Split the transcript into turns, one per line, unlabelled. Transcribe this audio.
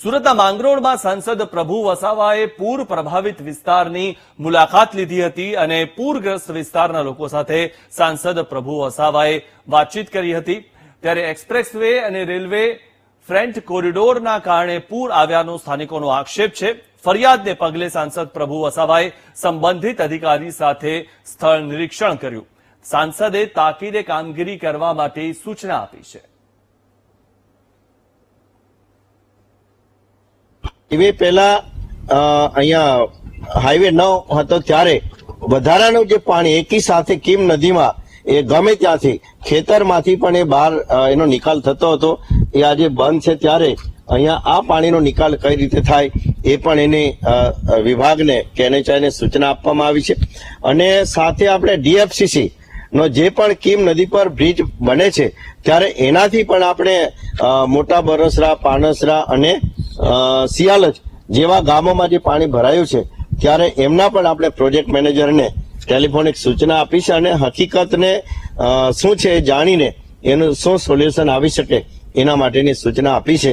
સુરતના માંગરોળમાં સાંસદ પ્રભુ વસાવાએ પૂર પ્રભાવિત વિસ્તારની મુલાકાત લીધી હતી અને પૂરગ્રસ્ત વિસ્તારના લોકો સાથે સાંસદ પ્રભુ વસાવાએ વાતચીત કરી હતી. ત્યારે એક્સપ્રેસ વે અને રેલવે ફ્રન્ટ કોરિડોરના કારણે પૂર આવ્યાનો સ્થાનિકોનો આક્ષેપ છે. ફરિયાદને પગલે સાંસદ પ્રભુ વસાવાએ સંબંધિત અધિકારી સાથે સ્થળ નિરીક્ષણ કર્યું. સાંસદે તાકીદે કામગીરી કરવા માટે સૂચના આપી છે.
એ પહેલા અહીંયા હાઈવે ન હતો ત્યારે વધારાનું જે પાણી એકી સાથે કીમ નદીમાં, એ ગમે ત્યાંથી, ખેતરમાંથી પણ એ બહાર એનો નિકાલ થતો હતો. એ આજે બંધ છે ત્યારે અહીંયા આ પાણીનો નિકાલ કઈ રીતે થાય એ પણ એની વિભાગને કે એનએચઆઈને સૂચના આપવામાં આવી છે. અને સાથે આપણે ડીએફસીસી નો જે પણ કીમ નદી પર બ્રિજ બને છે, ત્યારે એનાથી પણ આપણે મોટા બરસરા, પાનસરા અને સિયાલજ જેવા ગામોમાં જે પાણી ભરાયું છે, ત્યારે એમના પણ આપણે પ્રોજેક્ટ મેનેજરને ટેલિફોનિક સૂચના આપી છે અને હકીકતને શું છે જાણીને એનું શું સોલ્યુશન આવી શકે એના માટેની સૂચના આપી છે.